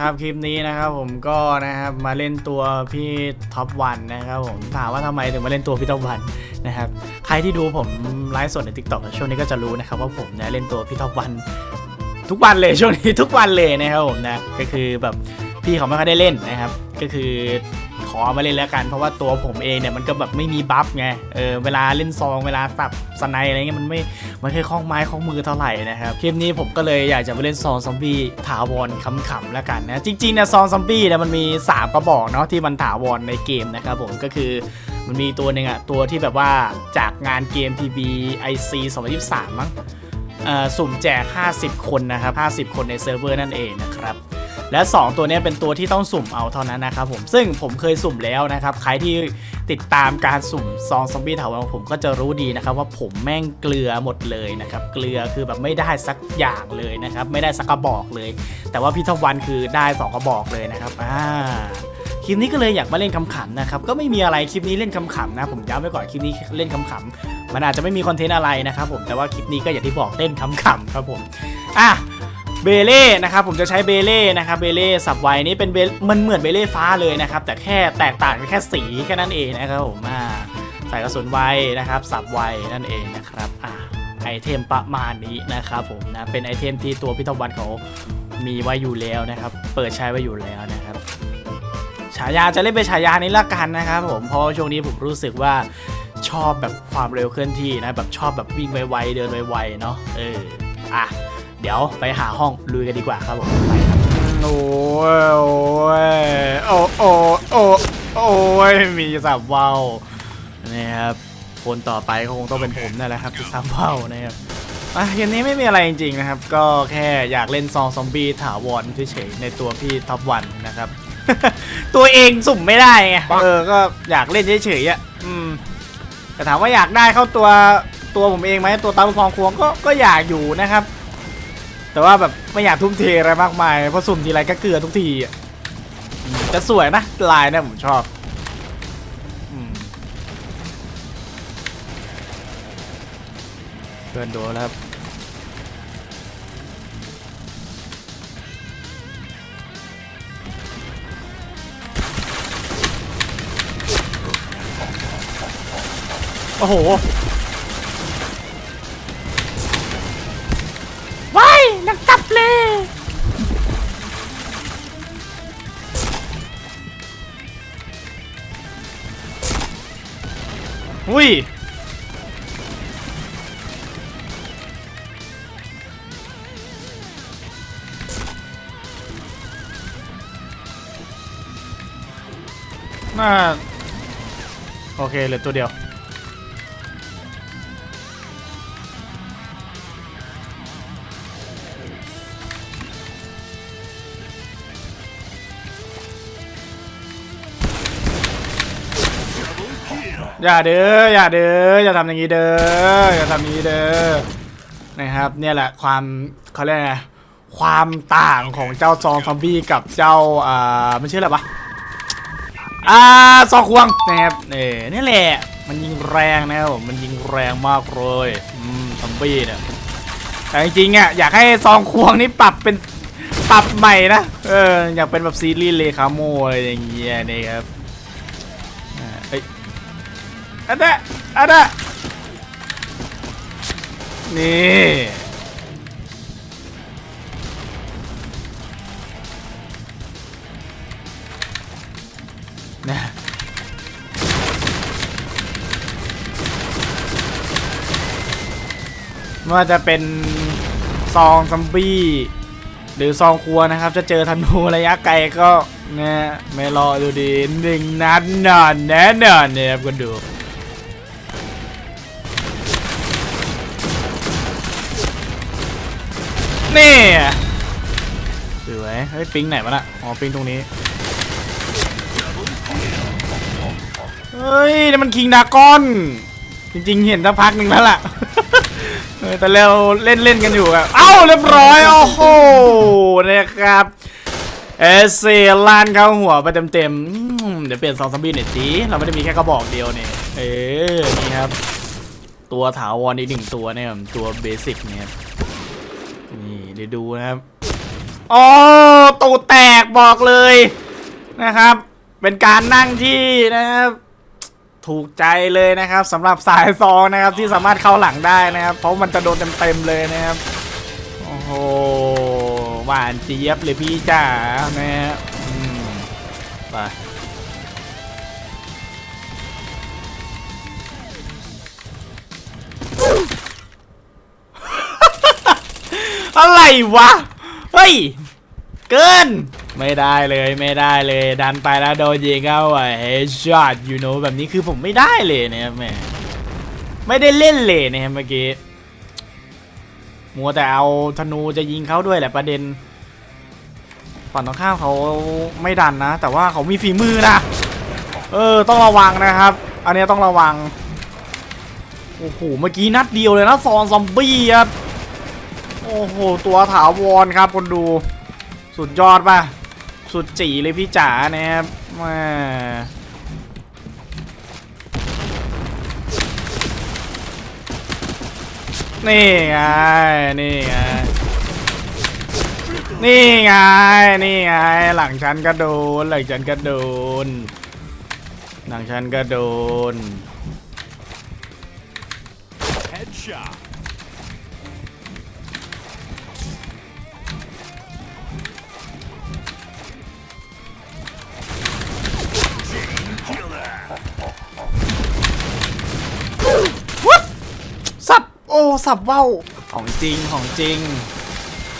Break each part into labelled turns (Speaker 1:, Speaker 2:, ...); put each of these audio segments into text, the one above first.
Speaker 1: นะครับคลิปนี้นะครับผมก็นะครับมาเล่นตัวพี่ท็อปวันนะครับผมถามว่าทำไมถึงมาเล่นตัวพี่ท็อปวันนะครับใครที่ดูผมไลฟ์สดในทิกตอกช่วงนี้ก็จะรู้นะครับว่าผมเนี่ยเล่นตัวพี่ท็อปวันทุกวันเลยช่วงนี้ทุกวันเลยนะครับผมนะก็คือแบบพี่เขาไม่ค่อยได้เล่นนะครับ ก็คือ ขอมาเล่นแล้วกัน เพราะว่าตัวผมเองเนี่ยมันก็แบบไม่มีบัฟไง เออเวลาเล่นซองเวลาสับสไนอะไรเงี้ยมันไม่มันคือคล้องไม้คล้องมือเท่าไหร่นะครับคลิปนี้ผมก็เลยอยากจะมาเล่นซองซอมบี้ถาวรขำๆแล้วกันนะจริงๆเนี่ยซองซอมบี้เนี่ยมันมี 3 กระบอกเนาะที่มันถาวรในเกมนะครับผมก็คือมันมีตัวหนึ่งอะตัวที่แบบว่าจากงานเกม PB IC 2023 มั้งอ่อสุ่มแจก 50 คนนะครับ 50 คนในเซิร์ฟเวอร์นั่นเองนะครับ และ 2 ตัวนี้เป็นตัวที่ต้องสุ่มเอาเท่านั้นนะครับผมซึ่งผมเคยสุ่มแล้วนะครับใครที่ติดตามการสุ่มซองซอมบี้ถาวรของผมก็จะรู้ดีนะครับว่าผมแม่งเกลือหมดเลยนะครับเกลือคือแบบไม่ได้สักอย่างเลยนะครับไม่ได้สักกระบอกเลย แต่ว่าพี่ทวันคือได้ 2 กระบอกเลยนะครับอ่าคลิปนี้ก็เลยอยากมาเล่นคำขำนะครับก็ไม่มีอะไรคลิปนี้เล่นคำขำนะ ผมย้ำไว้ก่อนคลิปนี้เล่นคำขำมันอาจจะไม่มีคอนเทนต์อะไรนะครับผมแต่ว่าคลิปนี้ก็อย่างที่บอกเล่นคำขำครับผมอะ เบเล่นะครับผมจะใช้เบเล่นะครับเบเล่สับไวนี่เป็นเบลมันเหมือนเบเล่ฟ้าเลยนะครับแต่แค่แตกต่างแค่สีแค่นั้นเองนะครับผมอ่าใส่กระสุนไวนะครับสับไวนั่นเองนะครับอ่าไอเทมประมาณนี้นะครับผมนะเป็นไอเทมที่ตัวพิทวันเขามีไว้อยู่แล้วนะครับ เปิดใช้ไว้อยู่แล้วนะครับฉายาจะเล่นเป็นฉายานี้ละกันนะครับผมเพราะช่วงนี้ผมรู้สึกว่าชอบแบบความเร็วเคลื่อนที่นะแบบชอบแบบวิ่งไวๆเดินไวๆเนาะเอออะ เดี๋ยวไปหาห้องลุยกันดีกว่าครับผมไปครับโอ้ยโอ้ยโอ้โอ้โอ้โอ้ยมีสับว่าวนะครับคนต่อไปก็คงต้องเป็นผมนั่นแหละครับที่สับว่าวนะครับอะเกมนี้ไม่มีอะไรจริงๆนะครับ ก็แค่อยากเล่นซองซอมบี้ถาวรเฉยๆในตัวพี่ท็อปวันนะครับ ตัวเองสุ่มไม่ได้ไงเออก็อยากเล่นเฉยๆอะอืมแต่ถามว่าอยากได้เข้าตัวตัวผมเองไหมตัวตามฟองควงก็ก็อยากอยู่นะครับ แต่ว่าแบบไม่อยากทุ่มเทอะไรมากมายเพราะสุ่มทีไรก็เกลือทุกทีอะจะสวยนะลายเนี่ยผมชอบเกินโดนแล้วครับโอ้โห อุ้ยน่าโอเคเหลือตัวเดียว อย่าเด้ออย่าเด้ออย่าทำอย่างนี้เด้ออย่าทำอย่างนี้เด้อนะครับ เนี่ยแหละความเขาเรียกไงความต่างของเจ้าซองซอมบี้กับเจ้าอ่ามันชื่ออะไรวะอ่าซองควงนะครับเนี่นี่แหละมันยิงแรงนะครับผมมันยิงแรงมากเลยอืมซอมบี้เนี่ยแต่จริงๆอะอยากให้ซองควงนี่ปรับเป็นปรับใหม่นะเอออยากเป็นแบบซีรีส์เลคาโมอะไรอย่างเงี้ยนี่ครับ อันนั้นอันนั้นนี่นะไม่ว่าจะเป็นซองซัมบี้ หรือซองครัวนะครับ จะเจอธนูระยะไกลก็นะไม่รอดูดีหนึ่งนัดนอนแน่นอนเนี่ยครับคุณดู นี่สวยเฮ้ยปิงไหนวะน่ะอ๋อปิงตรงนี้เฮ้ยนี่มันคิงดากอน จริงๆ เห็นสักพักหนึ่งแล้วล่ะแต่เราเล่นเล่นกันอยู่อะเอ้าเรียบร้อยโอ้โหนะครับเอเซลานเข้าหัวไปเต็มๆอืมเดี๋ยวเปลี่ยนซองซัมบี้หน่อยสิเราไม่ได้มีแค่กระบอกเดียวเนี่ยเออนี่ครับ ตัวถาวรอีกหนึ่งตัวเนี่ยครับตัวเบสิกเนี่ยนี่ ดี๋ยวดูนะครับอ๋อตูแตกบอกเลยนะครับ เป็นการนั่งที่นะครับถูกใจเลยนะครับสำหรับสายซองนะครับที่สามารถเข้าหลังได้นะครับ เพราะมันจะโดนเต็มๆเลยนะครับโอ้โหหวานเจี๊ยบเลยพี่จ๋านะฮะไป อะไรวะ เฮ้ย เกิน ไม่ได้เลยไม่ได้เลย ดันไปแล้วโดนยิงเข้าไปเฮช็อตยูโนแบบนี้คือผมไม่ได้เลยนะครับแม่ไม่ได้เล่นเลยนะครับเมื่อกี้ มัวแต่เอาธนูจะยิงเขาด้วยแหละประเด็นฝั่งตรงข้ามเขาไม่ดันนะ แต่ว่าเขามีฝีมือนะ เออ ต้องระวังนะครับ อันนี้ต้องระวัง โอ้โห เมื่อกี้นัดเดียวเลยนะซองซอมบี้ครับ โอ้โห ตัวถาวรครับคนดู สุดยอดป่ะ สุดจีเลยพี่จ๋านะครับแม่นี่ไง นี่ไง นี่ไง นี่ไง หลังฉันก็โดน หลังฉันก็โดน หลังฉันก็โดน สับว่าวของจริงของจริง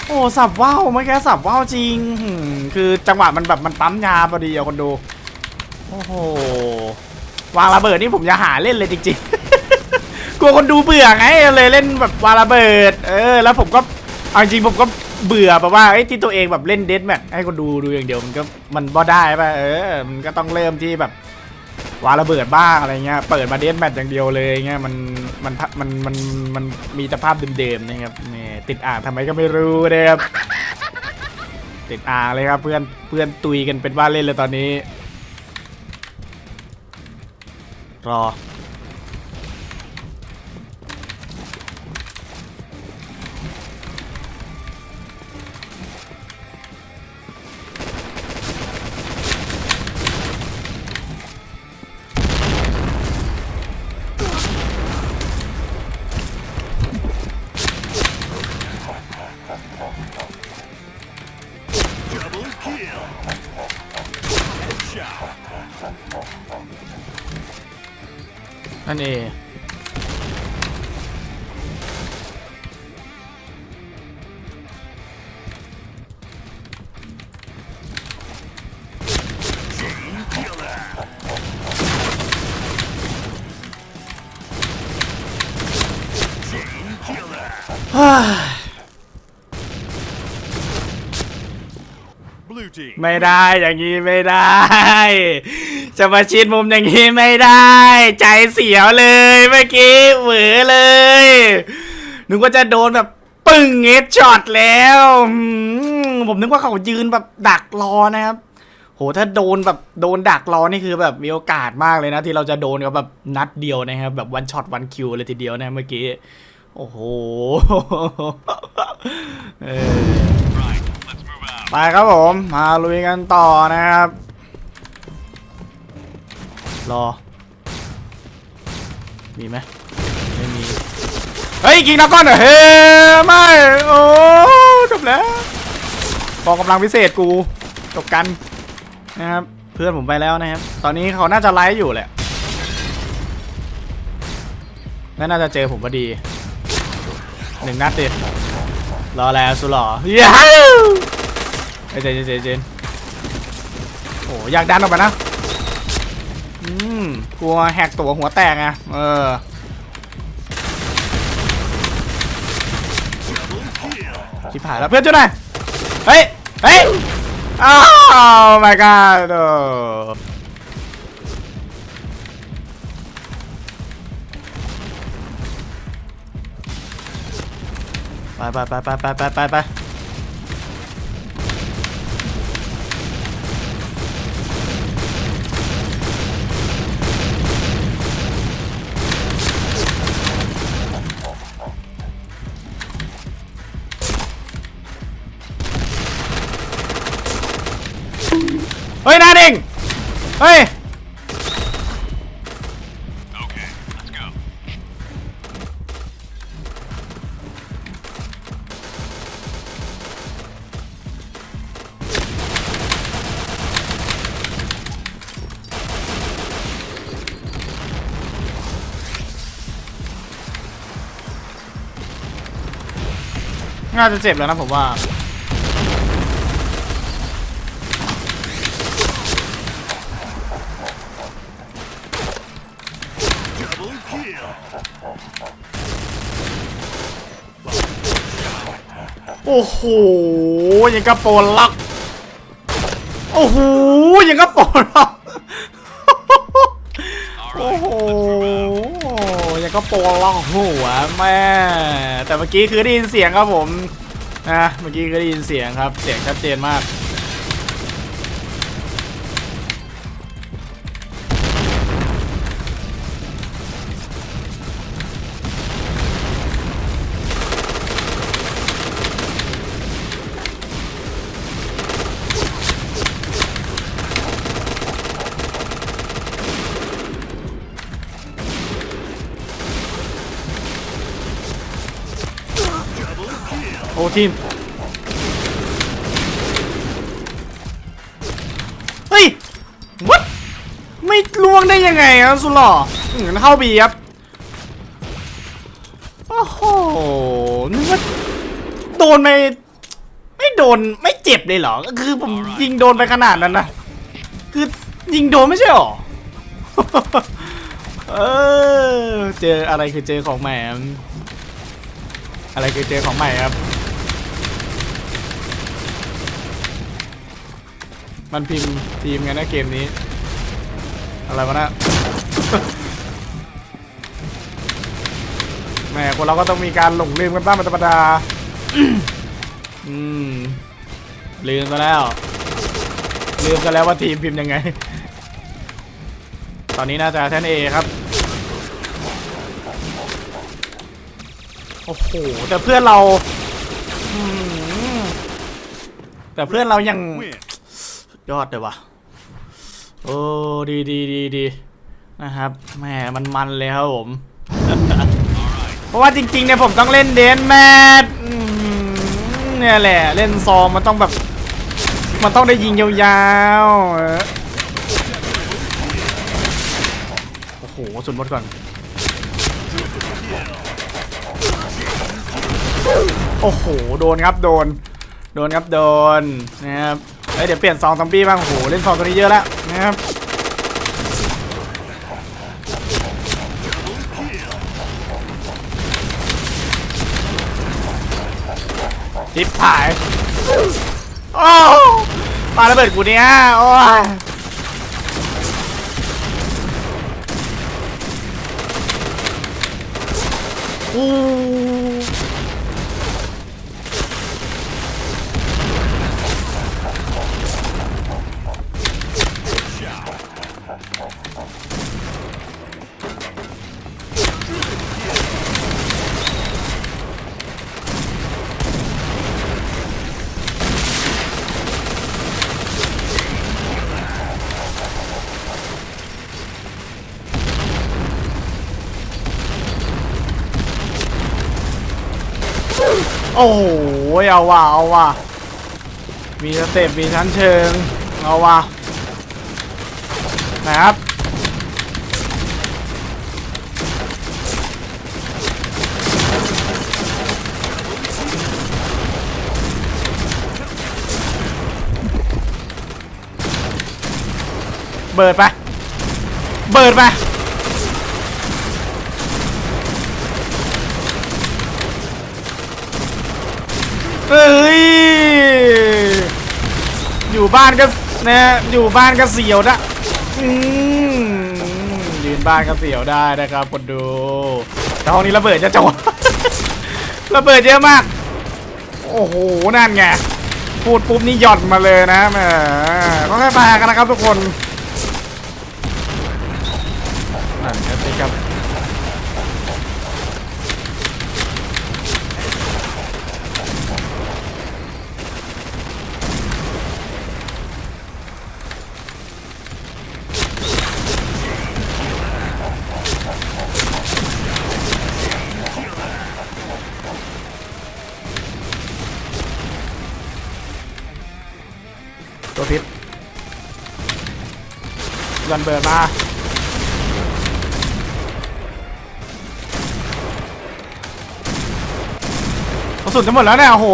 Speaker 1: โอ้สับว่าวเมื่อกี้สับว่าวจริงหืมคือจังหวะมันแบบมันปั๊มยาพอดีอะคนดู โอ้โหวางระเบิดนี่ผมจะหาเล่นเลยจริงๆ กลัวคนดูเบื่อไงเลยเล่นแบบวางระเบิด เออ แล้วผมก็เอาจริงผมก็เบื่อแบบว่าไอ้ยที่ตัวเองแบบเล่นเดสแมทให้คนดูดูอย่างเดียวมันก็มันบ่ได้ป่ะเออมันก็ต้องเริ่มที่แบบ วาระเบิดบ้างอะไรเงี้ยเปิดมาเดสแมทอย่างเดียวเลยเงี้ยมันมันมันมันมันมีสภาพเดิมๆนะครับนี่ติดอ่างทำไมก็ไม่รู้นะครับติดอ่างเลยครับเพื่อนเพื่อนตุยกันเป็นว่าเล่นเลยตอนนี้ รอ ไม่ได้อย่างนี้ไม่ได้ จะมาชิดมุมอย่างนี้ไม่ได้ ใจเสียวเลยเมื่อกี้เหวอเลยนึกว่าจะโดนแบบปึ้งเงดช็อตแล้วผมนึกว่าเขายืนแบบดักรอนะครับ โหถ้าโดนแบบโดนดักรอนี่คือแบบมีโอกาสมากเลยนะ ที่เราจะโดนกับแบบนัดเดียวนะครับแบบวันช็อตวันคิวเลยทีเดียวนะเมื่อกี้ โอ้โห เออ
Speaker 2: Right. Let's move out.
Speaker 1: ไปครับผมมาลุยกันต่อนะครับ รอ มีไหมไม่มี เฮ้ยกิงนักก้อนเหรอเฮ้ไม่ โอ้จบแล้วกองกำลังพิเศษกู จบกันนะครับ เพื่อนผมไปแล้วนะครับ ตอนนี้เขาน่าจะไลฟ์อยู่แหละและน่าจะเจอผมพอดีหนึ่งนัดดิรอแล้วสุหล่อย้ เฮ้ยเจนเจนเจนโอ้อยากดันออกไปนะอืมกลัวแหกตัวหัวแตกไงเออชิบหายแล้วเพื่อนจุดไหนอยเฮ้ยเฮ้ยอ้าว my god โอ้ไปไปไปไปไปไปไป ไปฮ้ยหน้าเด้งเฮ้ย
Speaker 2: Okay, let's go.
Speaker 1: น่าจะเจ็บแล้วนะผมว่า โอ้โหยังกระโปรล็อกโอ้โหยังกระโปรล็อกโอ้โหยังก็โปรล็อกหัวแม่แต่เมื่อกี้คือได้ยินเสียงครับผมนะเมื่อกี้คือได้ยินเสียงครับ เสียงชัดเจนมาก ทีม เฮ้ย what ไม่ล่วงได้ยังไงครับสุดหล่ออืมเข้าบีครับ โอ้โหนึกว่าโดนไปไม่โดนไม่เจ็บเลยเหรอ ก็คือผมยิงโดนไปขนาดนั้นนะ คือยิงโดนไม่ใช่หรอ เออ เจออะไรคือเจอของแหมมอะไรคือเจอของใหม่ครับ มันพิมพ์ทีมไงนะเกมนี้ อะไรวะนะแหมคนเราก็ต้องมีการหลงลืมกันบ้างเป็นธรรมดา อืม ลืมไปแล้ว ลืมกันแล้วว่าทีมพิมพ์ยังไง ตอนนี้น่าจะแทนเอครับ โอ้โห แต่เพื่อนเรา แต่เพื่อนเรายัง ยอดเลยว่ะ โอ้ดีดีดีดีนะครับแหมมันมันเลยครับผม เพราะว่าจริงๆเนี่ยผมต้องเล่นเดนแมทเนี่ยแหละเล่นซองมันต้องแบบ มันต้องได้ยิงยาวๆ โอ้โห สุดมดก่อน โอ้โห โดนครับโดน โดนครับโดนนะครับ เอ้ยเดี๋ยวเปลี่ยนซองซอมบี้บ้างโอ้โหเล่นซองตัวนี้เยอะแล้วนะครับทิปหายโอ้ปาระเบิดกูเนี่ยโอ้ยอู้ โอ้โหเอาว่ะเอาว่ะมีสเต็ปมีชั้นเชิง เอาว่ะนะครับเบิดไป เบิดไป เอ้ย อยู่บ้านก็นะอยู่บ้านก็เสียวนะอืมยืนบ้านก็เสียวได้นะครับคนดู แต่ห้องนี้ระเบิดจะจบระเบิดเยอะมาก โอ้โห นั่นไง พูดปุ๊บนี่หย่อนมาเลยนะแหมต้องให้ปากันนะครับทุกคน เบิร์ดมากระสุนจะหมดแล้วเนี่ยโอ้โห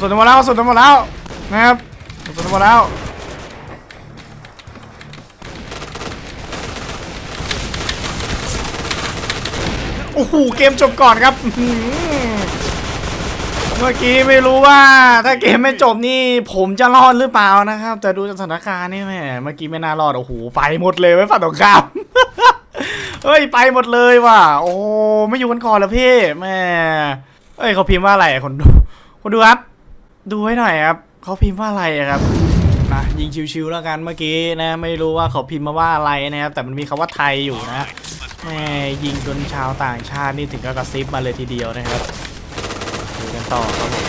Speaker 1: สุนจะหมดแล้วสุนจะหมดแล้วนะครับสุนจะหมดแล้วโอ้โหเกมจบก่อนครับ เมื่อกี้ไม่รู้ว่า ถ้าเกมไม่จบนี่ ผมจะรอดหรือเปล่านะครับ แต่ดูจากสถานการณ์นี่แหม่เมื่อกี้ไม่น่ารอดโอ้โหไปหมดเลยไว้ฝั่งตรงข้ามเฮ้ยไปหมดเลยว่ะ โอ้ไม่อยู่กันก่อนแล้วพี่แม่เอ้ยเขาพิมพ์ว่าอะไรคนดูคนดูครับ ดูให้หน่อยครับเขาพิมพ์ว่าอะไรครับนะยิงชิวๆแล้วกันเมื่อกี้นะ ไม่รู้ว่าเขาพิมพ์มาว่าอะไรนะครับ แต่มันมีคำว่าไทยอยู่นะแม่ยิงจนชาวต่างชาตินี่ถึงกับกระซิบมาเลยทีเดียวนะครับ ต่อครับผม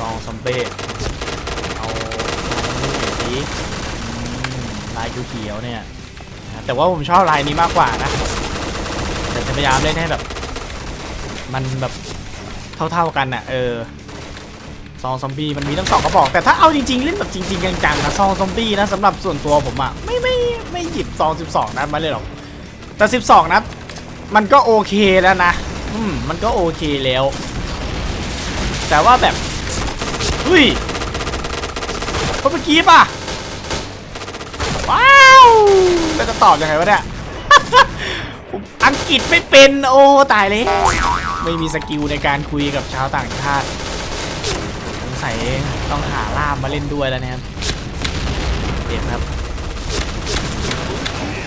Speaker 1: กองซอมเบ้เอาลายนี้เห็นสีลายเขียวๆเนี่ยนะแต่ว่าผมชอบลายนี้มากกว่านะแต่จะพยายามเล่นให้แบบ มันแบบเท่าๆกันอะ เออซองซอมบี้มันมีทั้งสองกระบอก แต่ถ้าเอาจริงๆ เล่นแบบจริงๆจังๆนะซองซอมบี้นะสำหรับส่วนตัวผมอะไม่ไม่ไม่หยิบซอง12 นัดมาเลยหรอกแต่ 12 นัดมันก็โอเคแล้วนะ อืมมันก็โอเคแล้ว แต่ว่าแบบเฮ้ยคนเมื่อกี้ป่ะ ว้าวแล้วจะตอบยังไงวะเนี่ยผมอังกฤษไม่เป็นโอ้ตายเลย ไม่มีสกิลในการคุยกับชาวต่างชาติสงสัยต้องหาล่ามมาเล่นด้วยแล้วนะครับเด็ดครับ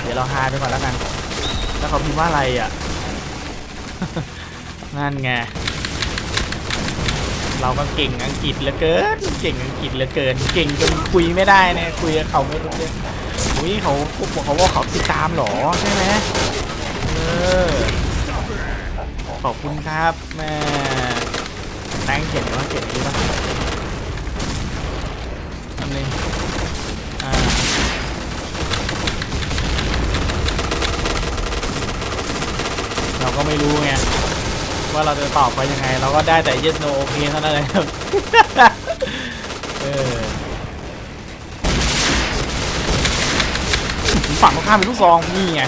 Speaker 1: เดี๋ยวเราหาไปก่อนแล้วกัน แล้วเขาพิมพ์ว่าอะไรอะ นั่นไง เราก็เก่งอังกฤษเหลือเกิน เก่งอังกฤษเหลือเกิน เก่งจนคุยไม่ได้เนี่ยคุยกับเขาไม่รู้เรื่องอุ้ยเขาพวกเขาว่าเขาติดตามหรอใช่ไหมเออขอบคุณครับแม่แตงเขียนว่าเขียนนี้ป่ะอันนี้อ่าเราก็ไม่รู้ไง ว่าเราจะตอบไปยังไง เราก็ได้แต่ yes no okay เท่านั้นเลยครับเออฝั่งตรงข้ามเป็นลูกซองนี่ไง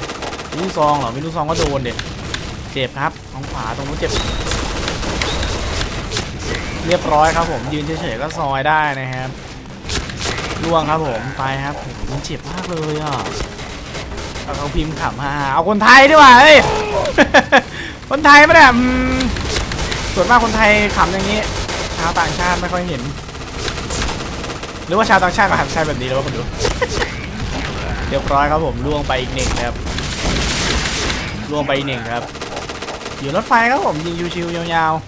Speaker 1: ลูกซองเหรอม่ลูกซองก็โดนเด็ดเจ็บครับทางขวาตรงนู้นเจ็บ เรียบร้อยครับผมยืนเฉยๆก็ซอยได้นะครับล่วงครับผมไปครับโหมันเจ็บมากเลยอะเอาเขาพิมพ์ขำฮาเอาคนไทยดีกว่าเฮ้ย คนไทยปะเนี่ยอืมส่วนมากคนไทยขำอย่างนี้ ชาวต่างชาติไม่ค่อยเห็น หรือว่าชาวต่างชาติก็ทำใช่แบบนี้แล้ววะคุณดู เรียบร้อยครับผมล่วงไปอีกหนึ่งครับล่วงไปอีกหนึ่งครับ อยู่รถไฟครับผมยิงชิวๆยาวๆ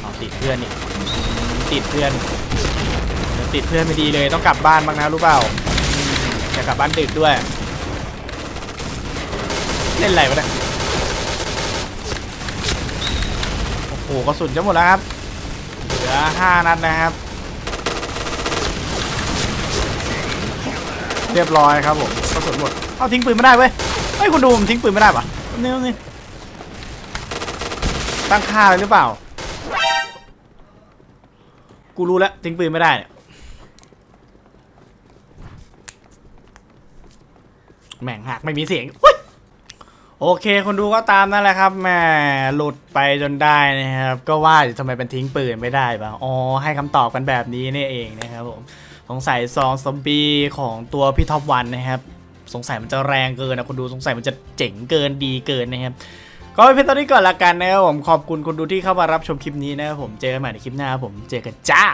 Speaker 1: เอาติดเพื่อนนี่ติดเพื่อนติดเพื่อนไม่ดีเลยต้องกลับบ้านบ้างนะรู้เปล่าจะกลับบ้านดึกด้วย เล่นอะไรวะเนี่ยโอ้โหกระสุนจะหมดแล้วครับ เหลือห้านัดนะครับ เรียบร้อยครับผมกระสุนหมด เอาทิ้งปืนไม่ได้เว้ยเฮ้ยคุณดูผมทิ้งปืนไม่ได้ปะนี่นี่ตั้งค่าหรือเปล่า กูรู้แล้วทิ้งปืนไม่ได้เนี่ยแม่งหักไม่มีเสียง โอเคคนดูก็ตามนั่นแหละครับแหม่หลุดไปจนได้นะครับ ก็ว่าทำไมเป็นทิ้งปืนไม่ได้ปะอ๋อให้คำตอบกันแบบนี้นี่เองนะครับผมสงสัยซองซอมบี้ของตัวพี่ท็อปวันนะครับ สงสัยมันจะแรงเกินนะคนดูสงสัยมันจะเจ๋งเกินดีเกินนะครับก็เป็นเพียงเท่านี้ก่อนละกันนะครับผมขอบคุณคนดูที่เข้ามารับชมคลิปนี้นะครับผมเจอกันใหม่ในคลิปหน้าครับผมเจอกันจ้า